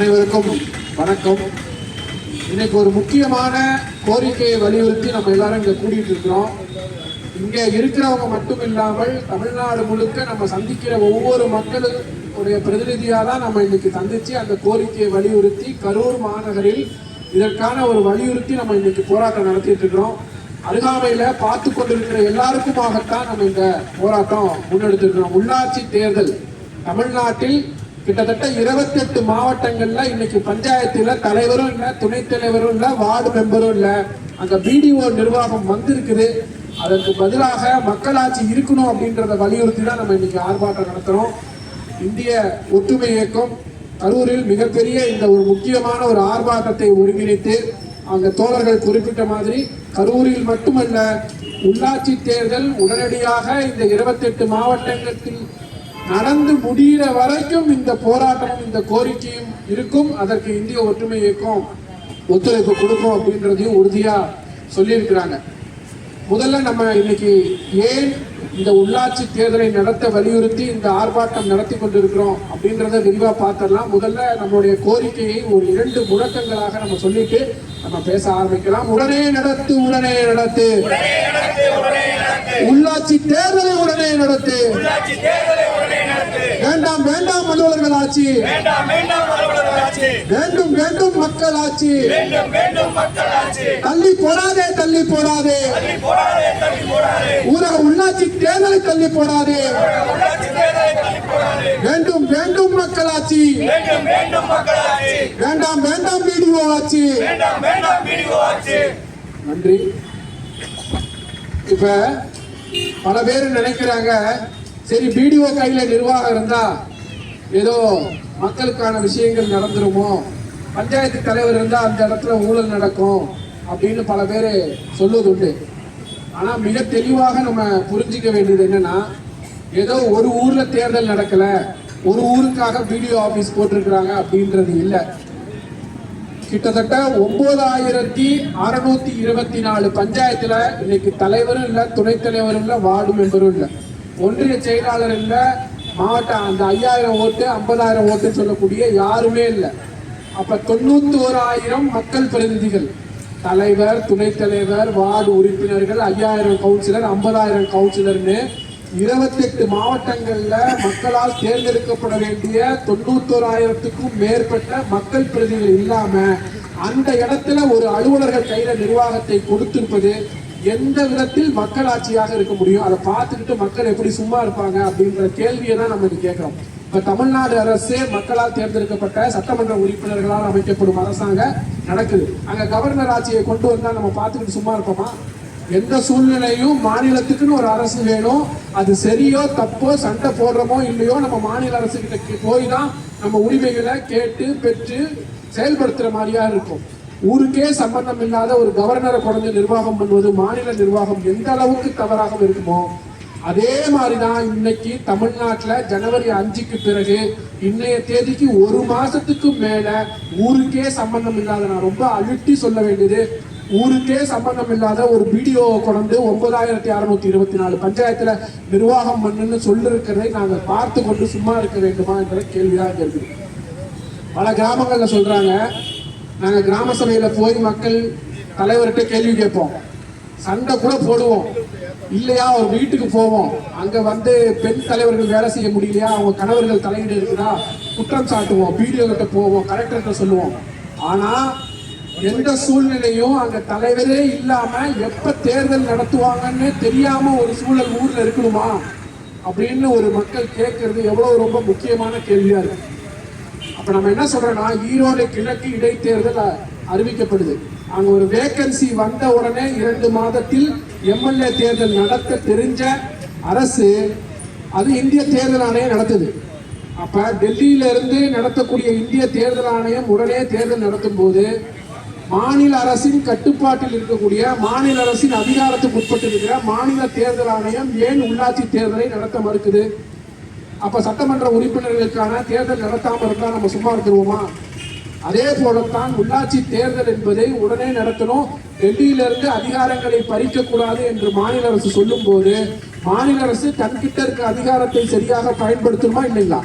அனைவருக்கும் வணக்கம். இன்னைக்கு ஒரு முக்கியமான கோரிக்கையை வலியுறுத்தி நம்ம எல்லாரும் இங்க கூடிட்டு இருக்கிறோம். இங்க இருக்கிறவங்க மட்டும் இல்லாமல் தமிழ்நாடு முழுக்க நம்ம சந்திக்கிற ஒவ்வொரு மக்களுடைய பிரதிநிதியாக தான் நம்ம இன்னைக்கு சந்திச்சு அந்த கோரிக்கையை வலியுறுத்தி கரூர் மாநகரில் இதற்கான ஒரு வலியுறுத்தி நம்ம இன்னைக்கு போராட்டம் நடத்திட்டு இருக்கிறோம். அருகாமையில பார்த்து கொண்டிருக்கிற எல்லாருக்குமாகத்தான் நம்ம இந்த போராட்டம் முன்னெடுத்துருக்கிறோம். உள்ளாட்சி தேர்தல் தமிழ்நாட்டில் கிட்டத்தட்ட 28 மாவட்டங்கள்ல இன்னைக்கு பஞ்சாயத்துல தலைவரும் இல்ல துணைத் தலைவரும் இல்ல வார்டு மெம்பரும் இல்ல. அங்க பிடிஓ நிர்வாகம் வந்திருக்குது. அதற்கு பதிலாக மக்களாட்சி இருக்கணும் அப்படின்றத வலியுறுத்தி தான் நம்ம இன்னைக்கு ஆர்ப்பாட்டம் நடத்துறோம். இந்திய ஒற்றுமை இயக்கம் கரூரில் மிகப்பெரிய இந்த ஒரு முக்கியமான ஒரு ஆர்ப்பாட்டத்தை ஒருங்கிணைத்து அங்க தோழர்கள் குறிப்பிட்ட மாதிரி கரூரில் மட்டுமல்ல உள்ளாட்சி தேர்தல் உடனடியாக இந்த இருபத்தெட்டு மாவட்டங்களுக்கு நடந்து முடிகிற வரைக்கும் இந்த போராட்டமும் இந்த கோரிக்கையும் இருக்கும். அதற்கு இந்திய ஒற்றுமை இயக்கம் ஒத்துழைப்பு கொடுக்கும் அப்படின்றதையும் உறுதியா சொல்லியிருக்கிறாங்க. முதல்ல நம்ம இன்னைக்கு ஏன் இந்த உள்ளாட்சி தேர்தலை நடத்த வலியுறுத்தி இந்த ஆர்ப்பாட்டம் நடத்தி கொண்டிருக்கிறோம் அப்படின்றத விரிவா பார்த்துடலாம் முதல்ல நம்மளுடைய கோரிக்கையை ஒரு இரண்டு முழக்கங்களாக நம்ம சொல்லிட்டு நம்ம பேச ஆரம்பிக்கலாம். உடனே நடத்து உடனே நடத்து. உள்ளாட்சி தேர்தலை உடனே நடத்து. வேண்டாம் வேண்டாம் அலுவலர்கள் ஆட்சி. வேண்டும் வேண்டும் மக்கள் ஆட்சி. தள்ளி போடாதே தள்ளி போடாதே தள்ளி போடாதே தள்ளி போடாதே. ஊரக உள்ளாட்சி தேர்தலை தள்ளி போடாதே. வேண்டும் வேண்டும் மக்கள் ஆட்சி வேண்டும் வேண்டும் வீடியோ ஆட்சி நன்றி. இப்ப பல பேர் நினைக்கிறாங்க சரி பிடிஓ கையில நிர்வாகம் இருந்தா ஏதோ மக்களுக்கான விஷயங்கள் நடந்துருமோ? பஞ்சாயத்து தலைவர் இருந்தா அந்த இடத்துல ஊழல் நடக்கும் அப்படின்னு பல பேர் சொல்லுவது ஆனா மிக தெளிவாக நம்ம புரிஞ்சிக்க வேண்டியது என்னன்னா ஏதோ ஒரு ஊர்ல தேர்தல் நடக்கல ஒரு ஊருக்காக பிடிஓ ஆபீஸ் போட்டிருக்கிறாங்க அப்படின்றது இல்லை. கிட்டத்தட்ட ஒன்பதாயிரத்தி அறுநூத்தி இருபத்தி நாலு பஞ்சாயத்துல இன்னைக்கு தலைவரும் இல்ல துணைத் தலைவரும் இல்ல வார்டு மெம்பரும் இல்ல. ஒன்றிய செயலாளர் இல்ல மாவட்ட அந்த ஐயாயிரம் ஓட்டு ஐம்பதாயிரம் ஓட்டுன்னு சொல்லக்கூடிய யாருமே இல்லை. அப்ப தொண்ணூத்தி ஓராயிரம் மக்கள் பிரதிநிதிகள். தலைவர் துணைத் தலைவர் வார்டு உறுப்பினர்கள் ஐயாயிரம் கவுன்சிலர் ஐம்பதாயிரம் கவுன்சிலர்னு இருபத்தெட்டு மாவட்டங்கள்ல மக்களால் தேர்ந்தெடுக்கப்பட வேண்டிய தொண்ணூத்தோராயிரத்துக்கும் மேற்பட்ட மக்கள் பிரதிநிதிகள் இல்லாம அந்த இடத்துல ஒரு அலுவலர்கள் கையில நிர்வாகத்தை கொடுத்திருப்பது எந்த விதத்தில் மக்களாட்சியாக இருக்க முடியும்? அதை பார்த்துக்கிட்டு மக்கள் எப்படி சும்மா இருப்பாங்க அப்படின்ற கேள்வியை தான் நம்ம இது கேட்கிறோம். இப்ப தமிழ்நாடு அரசு மக்களால் தேர்ந்தெடுக்கப்பட்ட சட்டமன்ற உறுப்பினர்களால் அமைக்கப்படும் அரசாங்க நடக்குது. அங்க கவர்னர் ஆட்சியை கொண்டு வந்தா நம்ம பார்த்துக்கிட்டு சும்மா இருப்போமா? எந்த சூழ்நிலையும் மாநிலத்துக்குன்னு ஒரு அரசு வேணும். அது சரியோ தப்போ சண்டை போடுறோமோ இல்லையோ நம்ம மாநில அரசு கிட்ட போய் தான் நம்ம உரிமைகளை கேட்டு பெற்று செயல்படுத்துற மாதிரியா இருக்கும். ஊருக்கே சம்பந்தம் இல்லாத ஒரு கவர்னரை குறைஞ்ச நிர்வாகம் பண்ணுவது மாநில நிர்வாகம் எந்த அளவுக்கு தவறாக இருக்குமோ அதே மாதிரிதான் இன்னைக்கு தமிழ்நாட்டில் ஜனவரி அஞ்சுக்கு பிறகு இன்றைய தேதிக்கு ஒரு மாசத்துக்கு மேல ஊருக்கே சம்பந்தம் இல்லாத நான் ரொம்ப அழுத்தி சொல்ல வேண்டியது ஊருக்கே சம்பந்தம் இல்லாத ஒரு வீடியோ கொண்டு ஒன்பதாயிரத்தி அறுநூத்தி இருபத்தி நாலு பஞ்சாயத்துல நிர்வாகம் பண்ணுன்னு சொல்லிருக்கிறதை நாங்கள் பார்த்து கொண்டு சும்மா இருக்க வேண்டுமா என்ற கேள்வியாக இருக்குது. பல கிராமங்கள்ல சொல்றாங்க நாங்க கிராம சபையில போய் மக்கள் தலைவர்கிட்ட கேள்வி கேட்போம். சண்டை கூட போடுவோம். இல்லையா ஒரு வீட்டுக்கு போவோம். அங்க வந்து பெண் தலைவர்கள் வேலை செய்ய முடியலையா அவங்க கணவர்கள் தலையீடு இருக்குதா குற்றம் சாட்டுவோம் பிடிஓ கிட்ட போவோம் கலெக்டர்கிட்ட சொல்லுவோம். ஆனா எந்த சூழ்நிலையும் அங்க தலைவரே இல்லாம எப்ப தேர்தல் நடத்துவாங்கன்னு தெரியாம ஒரு சூழல் ஊர்ல இருக்கணுமா அப்படின்னு ஒரு மக்கள் கேட்கறது எவ்வளவு ரொம்ப முக்கியமான கேள்வியா இருக்கு. அப்ப நம்ம என்ன சொல்றோம்னா ஈரோடு கிழக்கு இடைத்தேர்தல் அறிவிக்கப்படுது. அங்க ஒரு வேகன்சி வந்த உடனே இரண்டு மாதத்தில் எம்எல்ஏ தேர்தல் நடத்த தெரிஞ்ச அரசு அது இந்திய தேர்தல் ஆணையம் நடத்துது. அப்ப டெல்லியில இருந்து நடத்தக்கூடிய இந்திய தேர்தல் ஆணையம் உடனே தேர்தல் நடத்தும் போது மாநில அரசின் கட்டுப்பாட்டில் இருக்கக்கூடிய மாநில அரசின் அதிகாரத்துக்கு உட்பட்டு இருக்கிற மாநில தேர்தல் ஆணையம் ஏன் உள்ளாட்சி தேர்தலை நடத்த மறுக்குது? அப்ப சட்டமன்ற உறுப்பினர்களுக்கான தேர்தல் நடத்தாமல் இருந்தால் நம்ம சும்மா இருந்துருவோமா? அதே போலத்தான் உள்ளாட்சி தேர்தல் என்பதை உடனே நடத்தணும். டெல்லியிலிருந்து அதிகாரங்களை பறிக்க கூடாது என்று மாநில அரசு சொல்லும் போது மாநில அரசு தன்கிட்ட இருக்க அதிகாரத்தை சரியாக பயன்படுத்தணுமா இல்லைங்களா?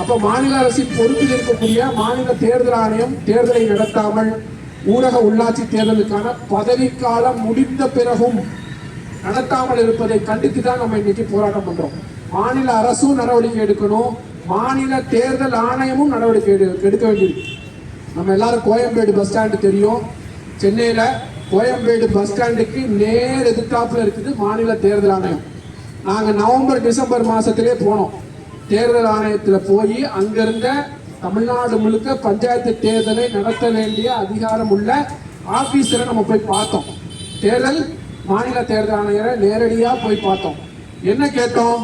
அப்ப மாநில அரசின் பொறுப்பில் இருக்கக்கூடிய மாநில தேர்தல் ஆணையம் தேர்தலை நடத்தாமல் ஊரக உள்ளாட்சி தேர்தலுக்கான பதவிக்காலம் முடிந்த பிறகும் நடத்தாமல் இருப்பதை கண்டித்து தான் நம்ம இன்னைக்கு போராட்டம் பண்றோம். மாநில அரசும் நடவடிக்கை எடுக்கணும். மாநில தேர்தல் ஆணையமும் நடவடிக்கை எடுக்க வேண்டியிருக்கு நம்ம எல்லாரும் கோயம்பேடு பஸ் ஸ்டாண்டு தெரியும். சென்னையில் கோயம்பேடு பஸ் ஸ்டாண்டுக்கு நேர் எதிர்த்தாப்புல இருக்குது மாநில தேர்தல் ஆணையம். நாங்கள் நவம்பர் டிசம்பர் மாதத்திலே போனோம். தேர்தல் ஆணையத்தில் போய் அங்கிருந்த தமிழ்நாடு முழுக்க பஞ்சாயத்து தேர்தலை நடத்த வேண்டிய அதிகாரம் உள்ள ஆஃபீஸரை நம்ம போய் பார்த்தோம். தேர்தல் மாநில தேர்தல் ஆணையரை நேரடியாக போய் பார்த்தோம். என்ன கேட்டோம்?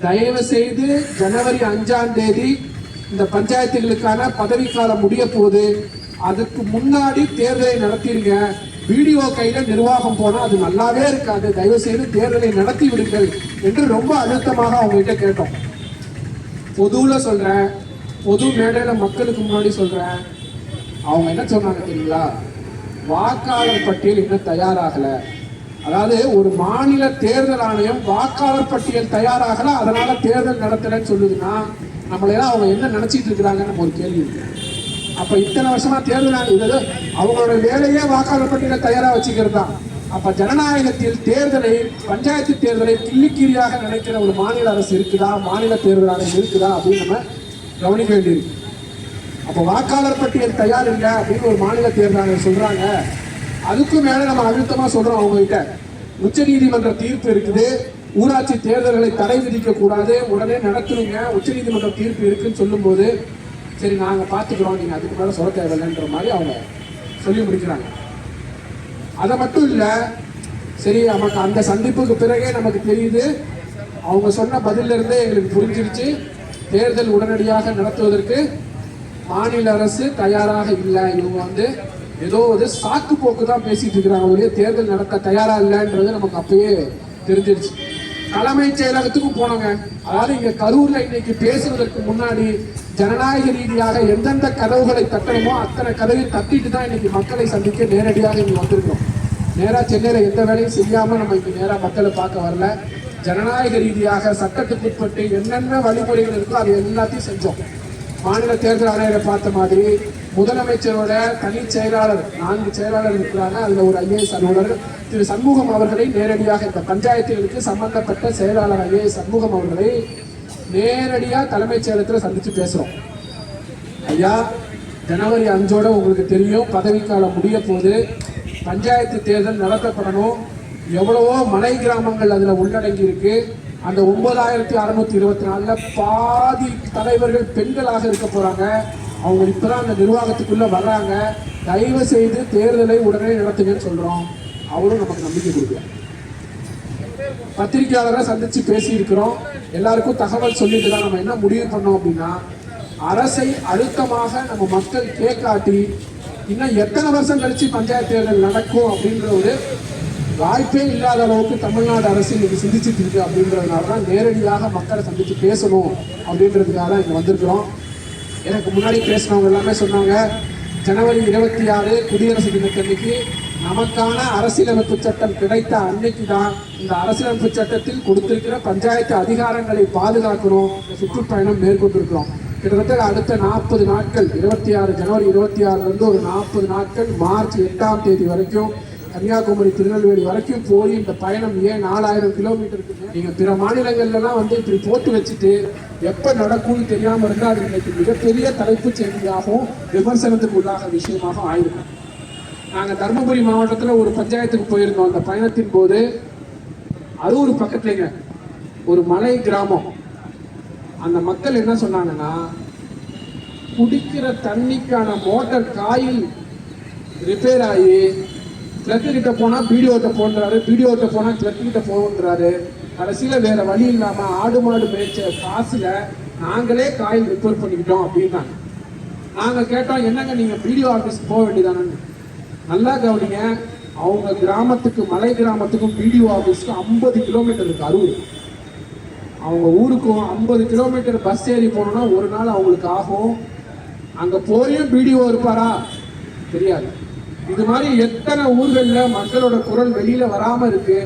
தயவு செய்து ஜனவரி அஞ்சாம் தேதி இந்த பஞ்சாயத்துகளுக்கான பதவிக்காலம் முடிய போகுது. அதுக்கு முன்னாடி தேர்தலை நடத்திடுங்க வீடியோ கையில நிர்வாகம் போனால் அது நல்லாவே இருக்காது. தயவு செய்து தேர்தலை நடத்தி விடுங்கள் என்று ரொம்ப அழுத்தமாக அவங்ககிட்ட கேட்டோம். பொதுவில் சொல்கிறேன் பொது மேடையில் மக்களுக்கு முன்னாடி சொல்கிறேன் அவங்க என்ன சொன்னாங்க தெரியுங்களா? வாக்காளர் பட்டியல் இன்னும் தயாராகலை. அதாவது ஒரு மாநில தேர்தல் ஆணையம் வாக்காளர் பட்டியல் தயாராகல. அதனால தேர்தல் நடத்தலைன்னு சொல்லுதுன்னா நம்மளெல்லாம் அவங்க என்ன நினச்சிட்டு இருக்கிறாங்கன்னு நம்ம ஒரு கேள்வி இருக்கு. அப்போ இத்தனை வருஷமாக தேர்தல் இது அவங்களோட வேலையே வாக்காளர் பட்டியலை தயாராக வச்சுக்கிறது தான். அப்போ ஜனநாயகத்தில் தேர்தலை பஞ்சாயத்து தேர்தலை கிள்ளிக்கீரியாக நினைக்கிற ஒரு மாநில அரசு இருக்குதா மாநில தேர்தல் ஆணையம் இருக்குதா அப்படின்னு நம்ம கவனிக்க வேண்டியிருக்கு. அப்போ வாக்காளர் பட்டியல் தயார் இல்லை அப்படின்னு ஒரு மாநில தேர்தல் சொல்கிறாங்க சொல்றாங்க. அதுக்கும் மேலே நம்ம அழுத்தமாக சொல்கிறோம் அவங்ககிட்ட. உச்ச நீதிமன்ற தீர்ப்பு இருக்குது. ஊராட்சி தேர்தல்களை தடை விதிக்க கூடாது. உடனே நடத்துவீங்க உச்சநீதிமன்ற தீர்ப்பு இருக்குன்னு சொல்லும்போது சரி நாங்க பாத்துக்கிறோம். நீங்க அதுக்கு மேல சொல்ல தேவையில்லைன்ற மாதிரி அவங்க சொல்லி முடிக்கிறாங்க. அதை மட்டும் இல்ல சரி நமக்கு அந்த சந்திப்புக்கு பிறகே நமக்கு தெரியுது. அவங்க சொன்ன பதிலிருந்தே இருந்தே எங்களுக்கு புரிஞ்சிருச்சு. தேர்தல் உடனடியாக நடத்துவதற்கு மாநில அரசு தயாராக இல்லை. இவங்க வந்து ஏதோ ஒரு சாக்கு போக்கு தான் பேசிட்டு இருக்கிறாங்க. தேர்தல் நடத்த தயாரா இல்லைன்றது நமக்கு அப்பயே தெரிஞ்சிருச்சு. தலைமைச் செயலகத்துக்கும் போனோங்க. அதாவது இங்க கரூர்ல இன்னைக்கு பேசுவதற்கு முன்னாடி ஜனநாயக ரீதியாக எந்தெந்த கதவுகளை தட்டணுமோ அத்தனை கதவை தட்டிட்டு தான் இன்னைக்கு மக்களை சந்திக்க நேரடியாக இங்க வந்திருக்கோம் நேராக சென்னையில் எந்த வேலையும் செய்யாமல் நம்ம இங்கே நேராக மக்களை பார்க்க வரல. ஜனநாயக ரீதியாக சட்டத்துக்கு உட்பட்டு என்னென்ன வழிமுறைகள் இருக்கோ அது எல்லாத்தையும் செஞ்சோம். மாநில தேர்தல் ஆணையரை பார்த்த மாதிரி முதலமைச்சரோட தனி செயலாளர் நான்கு செயலாளர் இருக்கிறாங்க. அதுல ஒரு ஐஏஎஸ் அலுவலர் திரு சண்முகம் அவர்களை நேரடியாக இந்த பஞ்சாயத்துகளுக்கு சம்பந்தப்பட்ட செயலாளர் ஐஏஎஸ் சண்முகம் அவர்களை நேரடியாக தலைமைச் செயலகத்துல சந்திச்சு பேசுறோம். ஐயா ஜனவரி அஞ்சோட உங்களுக்கு தெரியும் பதவிக்காலம் முடிய போது பஞ்சாயத்து தேர்தல் நடத்தப்படணும். எவ்வளவோ மலை கிராமங்கள் அதில் உள்ளடங்கி இருக்கு. அந்த ஒன்பதாயிரத்தி அறுநூத்தி இருபத்தி நாலுல பாதி தலைவர்கள் பெண்களாக இருக்க போறாங்க. அவங்க இப்பதான் அந்த நிர்வாகத்துக்குள்ள வர்றாங்க. தயவு செய்து தேர்தலை உடனே நடத்துங்கன்னு சொல்றோம். அவரும் நமக்கு நம்பிக்கை கொடுக்கல. பத்திரிகையாளரை சந்திச்சு பேசி இருக்கிறோம் எல்லாருக்கும் தகவல் சொல்லிட்டு தான் நம்ம என்ன முடிவு பண்ணோம் அப்படின்னா அரசை அழுத்தமாக நம்ம மக்கள் கேட்காட்டி இன்னும் எத்தனை வருஷம் கழிச்சு பஞ்சாயத்து தேர்தல் நடக்கும் அப்படின்ற ஒரு வாய்ப்பே இல்லாத அளவுக்கு தமிழ்நாடு அரசு இன்னைக்கு சிந்திச்சுட்டு இருக்கு அப்படின்றதுனால தான் நேரடியாக மக்களை சந்தித்து பேசணும் அப்படின்றதுக்காக தான் வந்திருக்கிறோம். எனக்கு முன்னாடி பேசினவங்க எல்லாமே சொன்னாங்க ஜனவரி இருபத்தி ஆறு குடியரசு தினத்தன்னைக்கு நமக்கான அரசியலமைப்பு சட்டம் கிடைத்த அன்னைக்கு தான் இந்த அரசியலமைப்பு சட்டத்தில் கொடுத்திருக்கிற பஞ்சாயத்து அதிகாரங்களை பாதுகாக்கணும் இந்த சுற்றுப்பயணம் மேற்கொண்டிருக்கிறோம். கிட்டத்தட்ட அடுத்த நாற்பது நாட்கள் இருபத்தி ஆறு ஜனவரி இருபத்தி ஆறுலேருந்து ஒரு நாற்பது நாட்கள் மார்ச் எட்டாம் தேதி வரைக்கும் கன்னியாகுமரி திருநெல்வேலி வரைக்கும் போய் இந்த பயணம் ஏன் நாலாயிரம் கிலோமீட்டருக்கு நீங்கள் பிற மாநிலங்கள்லாம் வந்து இப்படி போட்டு வச்சுட்டு எப்போ நடக்கும்னு தெரியாமல் இருந்தால் அது இன்னைக்கு மிகப்பெரிய தலைப்புச் செய்தியாகவும் விமர்சனத்துக்கு உள்ளாக விஷயமாக ஆயிருக்கும் நாங்கள் தருமபுரி மாவட்டத்தில் ஒரு பஞ்சாயத்துக்கு போயிருந்தோம். அந்த பயணத்தின் போது அது ஒரு பக்கத்துலங்க ஒரு மலை கிராமம். அந்த மக்கள் என்ன சொன்னாங்கன்னா குடிக்கிற தண்ணிக்கான மோட்டார் காயில் ரிப்பேர் ஆகி கிளர்க்கு கிட்ட போனா பிடிஓட்ட போன்றாரு பிடிஓட்ட போனா கிளர்க்கு கிட்ட போகுன்றாரு கடைசியில வேற வழி இல்லாம ஆடு மாடு மேய்ச்ச காசுல நாங்களே காயில் ரிப்பேர் பண்ணிக்கிட்டோம் அப்படின்னாங்க நாங்க கேட்டோம் என்னங்க நீங்க பிடிஓ ஆபீஸ் போக வேண்டியதானு நல்லா கவனிங்க அவங்க கிராமத்துக்கு மலை கிராமத்துக்கும் பிடிஓ ஆஃபீஸ்க்கும் ஐம்பது கிலோமீட்டர் இருக்கு அறுபது அவங்க ஊருக்கும் ஐம்பது கிலோமீட்டர் பஸ் ஏறி போனோம்னா ஒரு நாள் அவங்களுக்கு ஆகும். அங்க போயும் பிடிஓ இருப்பாரா? தெரியாது. இது மாதிரி எத்தனை ஊர்களில் மக்களோட குரல் வெளியில வராம இருக்கு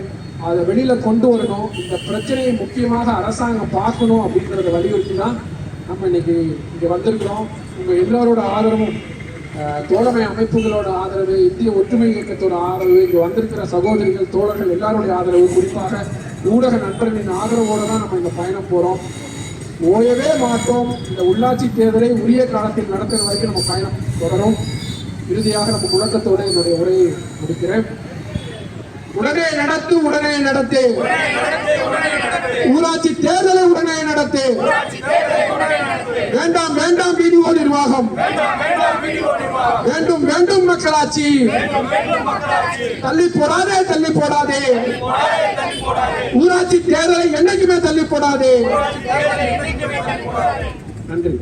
அதை வெளியில கொண்டு வரணும் இந்த பிரச்சனையை முக்கியமாக அரசாங்கம் பார்க்கணும் அப்படிங்கிறத வலியுறுத்தி தான் நம்ம இன்னைக்கு இங்கே வந்திருக்கிறோம். உங்கள் எல்லாரோட ஆதரவும் தோழமை அமைப்புகளோட ஆதரவு இந்திய ஒற்றுமை இயக்கத்தோட ஆதரவு இங்கே வந்திருக்கிற சகோதரிகள் தோழர்கள் எல்லாருடைய ஆதரவு குறிப்பாக ஊடக நண்பர்களின் ஆதரவோடு தான் நம்ம இந்த பயணம் போகிறோம் ஓயவே மாட்டோம். இந்த உள்ளாட்சி தேர்தலை உரிய காலத்தில் நடத்துகிற வரைக்கும் நம்ம பயணம் தொடரும். இறுதியாக நம்ம முழக்கத்தோட என்னுடைய உரையை முடிக்கிறேன். உடனே நடத்து உடனே நடத்து. ஊராட்சி தேர்தலை உடனே நடத்து. வேண்டாம் வேண்டாம் பிடிஓ நிர்வாகம். வேண்டும் வேண்டும் மக்களாட்சி. தள்ளி போடாதே தள்ளி போடாதே. ஊராட்சி தேர்தலை என்னைக்குமே தள்ளி போடாதே. நன்றி.